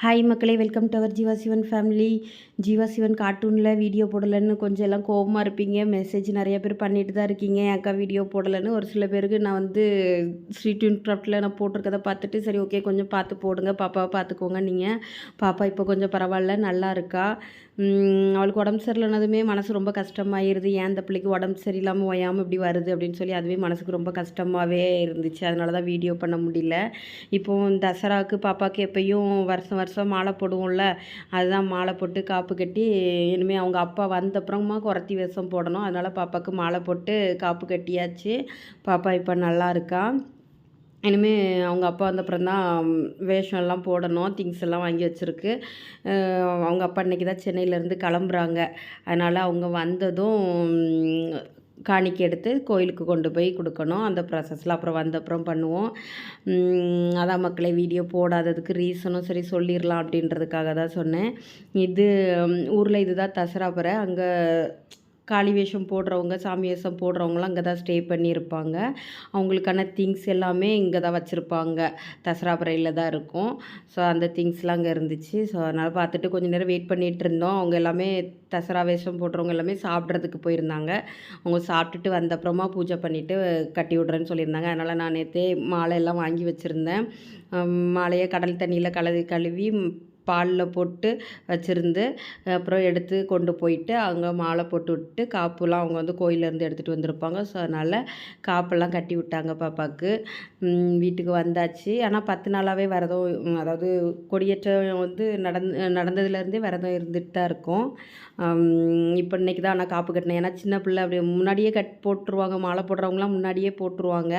Hi மக்களே. Welcome to our Jeeva Sivan family Jeeva Sivan கார்ட்டூனில் video போடலைன்னு கொஞ்சம் எல்லாம் கோபமாக இருப்பீங்க. மெசேஜ் நிறைய பேர் பண்ணிட்டு தான் இருக்கீங்க. என் அக்கா வீடியோ போடலைன்னு? ஒரு சில பேருக்கு நான் வந்து ஸ்ட்ரீட் கிராஃப்டில் நான் போட்டிருக்கதை பார்த்துட்டு சரி ஓகே கொஞ்சம் பார்த்து போடுங்க. பாப்பாவை பார்த்துக்கோங்க நீங்கள் பாப்பா இப்போ கொஞ்சம் பரவாயில்ல நல்லா இருக்கா? அவளுக்கு உடம்பு சரியில்லைனதுமே மனசு ரொம்ப கஷ்டமாயிருது. ஏன் இந்த பிள்ளைக்கு உடம்பு சரியில்லாமல் ஓயாமல் இப்படி வருது அப்படின்னு சொல்லி அதுவே மனசுக்கு ரொம்ப கஷ்டமாகவே இருந்துச்சு. அதனால தான் வீடியோ பண்ண முடியல. இப்போ தசராவுக்கு பாப்பாவுக்கு எப்பயும் வருஷம் வருஷம் மாலை போடுவோம்ல அதுதான் மாலை போட்டு காப்பு கட்டி இனிமேல் அவங்க அப்பா வந்த அப்புறமா குறத்தி வேஷம் போடணும். அதனால் பாப்பாவுக்கு மாலை போட்டு காப்பு கட்டியாச்சு. பாப்பா இப்போ நல்லா இருக்கா. இனிமேல் அவங்க அப்பா வந்த அப்புறம் தான் வேஷம் எல்லாம் போடணும். திங்ஸ் எல்லாம் வாங்கி வச்சுருக்கு. அவங்க அப்பா இன்றைக்கி தான் சென்னையிலேருந்து கிளம்புறாங்க. அதனால் அவங்க வந்ததும் காணிக்கை எடுத்து கோயிலுக்கு கொண்டு போய் கொடுக்கணும். அந்த ப்ராசஸில் அப்புறம் வந்த அப்புறம் பண்ணுவோம். அதான் மக்களை வீடியோ போடாததுக்கு ரீசனும் சரி சொல்லிடலாம் அப்படின்றதுக்காக தான் சொன்னேன். இது ஊரில் இதுதான் தசரா பிற அங்கே காளி வேஷம் போடுறவங்க சாமி வேஷம் போடுறவங்களாம் அங்கே தான் ஸ்டே பண்ணியிருப்பாங்க. அவங்களுக்கான திங்ஸ் எல்லாமே இங்கே தான் வச்சுருப்பாங்க. தசரா பறையில் தான் இருக்கும். ஸோ அந்த திங்ஸ்லாம் அங்கே இருந்துச்சு. ஸோ அதனால் பார்த்துட்டு கொஞ்சம் நேரம் வெயிட் பண்ணிகிட்டு இருந்தோம். அவங்க எல்லாமே தசரா வேஷம் போடுறவங்க எல்லாமே சாப்பிட்றதுக்கு போயிருந்தாங்க. அவங்க சாப்பிட்டுட்டு வந்தப்புறமா பூஜை பண்ணிவிட்டு கட்டி விட்றேன்னு சொல்லியிருந்தாங்க. அதனால் நான் நேற்றே மாலை எல்லாம் வாங்கி வச்சுருந்தேன். மாலையை கடல் தண்ணியில் கழுவி கழுவி பாலில் போட்டு வச்சுருந்து அப்புறம் எடுத்து கொண்டு போயிட்டு அங்கே மாலை போட்டு விட்டு காப்புலாம் அவங்க வந்து கோயிலேருந்து எடுத்துகிட்டு வந்திருப்பாங்க. ஸோ அதனால் காப்பெல்லாம் கட்டி விட்டாங்க பாப்பாவுக்கு. வீட்டுக்கு வந்தாச்சு. ஆனால் பத்து நாளாகவே விரதம் அதாவது கொடியேற்றம் வந்து நடந் நடந்ததுலேருந்தே விரதம் இருந்துட்டு தான் இருக்கும். இப்போ இன்னைக்கு தான் நான் காப்பு கட்டினேன். ஏன்னா சின்ன பிள்ளை அப்படி முன்னாடியே கட் போட்டுருவாங்க. மாலை போடுறவங்களாம் முன்னாடியே போட்டுருவாங்க.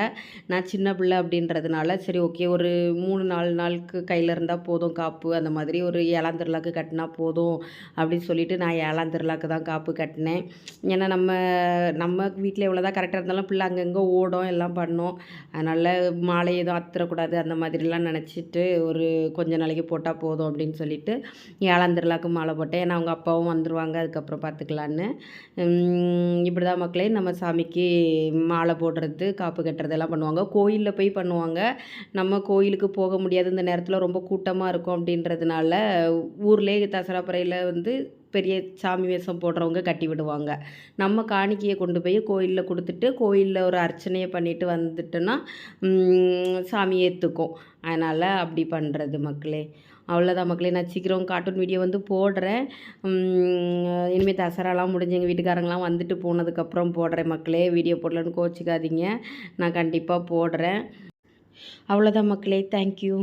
நான் சின்ன பிள்ளை அப்படின்றதுனால சரி ஓகே. ஒரு மூணு நாலு நாளுக்கு கையில் இருந்தால் போதும் காப்பு அந்த மாதிரி. ஒரு ஏழாம் திருவிழாக்கு கட்டினா போதும் அப்படின்னு சொல்லிட்டு நான் ஏழாம் திருவிழாக்கு தான் காப்பு கட்டினேன். ஏன்னா நம்ம நம்ம வீட்டில் எவ்வளோ தான் கரெக்டாக இருந்தாலும் பிள்ளை அங்கங்கே ஓடும் எல்லாம் பண்ணோம். அதனால் மாலை எதுவும் அத்துறக்கூடாது அந்த மாதிரிலாம் நினச்சிட்டு ஒரு கொஞ்ச நாளைக்கு போட்டால் போதும் அப்படின்னு சொல்லிட்டு ஏழாம் திருவிழாக்கு மாலை போட்டேன். ஏன்னா அவங்க அப்பாவும் வந்துருவாங்க அதுக்கப்புறம் பார்த்துக்கலான்னு. இப்படி தான் மக்களே நம்ம சாமிக்கு மாலை போடுறது காப்பு கட்டுறது எல்லாம் பண்ணுவாங்க. கோயிலில் போய் பண்ணுவாங்க. நம்ம கோயிலுக்கு போக முடியாது. இந்த நேரத்தில் ரொம்ப கூட்டமாக இருக்கும் அப்படின்றதுனால ஊர்லேயே தசராப்புறையில் வந்து பெரிய சாமி வேஷம் போடுறவங்க கட்டி விடுவாங்க. நம்ம காணிக்கையை கொண்டு போய் கோயிலில் கொடுத்துட்டு கோயிலில் ஒரு அர்ச்சனையை பண்ணிட்டு வந்துட்டோன்னா சாமி ஏற்றுக்கும் அதனால் அப்படி பண்ணுறது மக்களே. அவ்வளோதான் மக்களே. நான் சீக்கிரம் கார்ட்டூன் வீடியோ வந்து போடுறேன். இனிமேல் தசராலாம் முடிஞ்சு எங்கள் வீட்டுக்காரங்களாம் வந்துட்டு போனதுக்கப்புறம் போடுறேன் மக்களே. வீடியோ போடலன்னு கோச்சிக்காதீங்க. நான் கண்டிப்பாக போடுறேன். அவ்வளோதான் மக்களே. தேங்க்யூ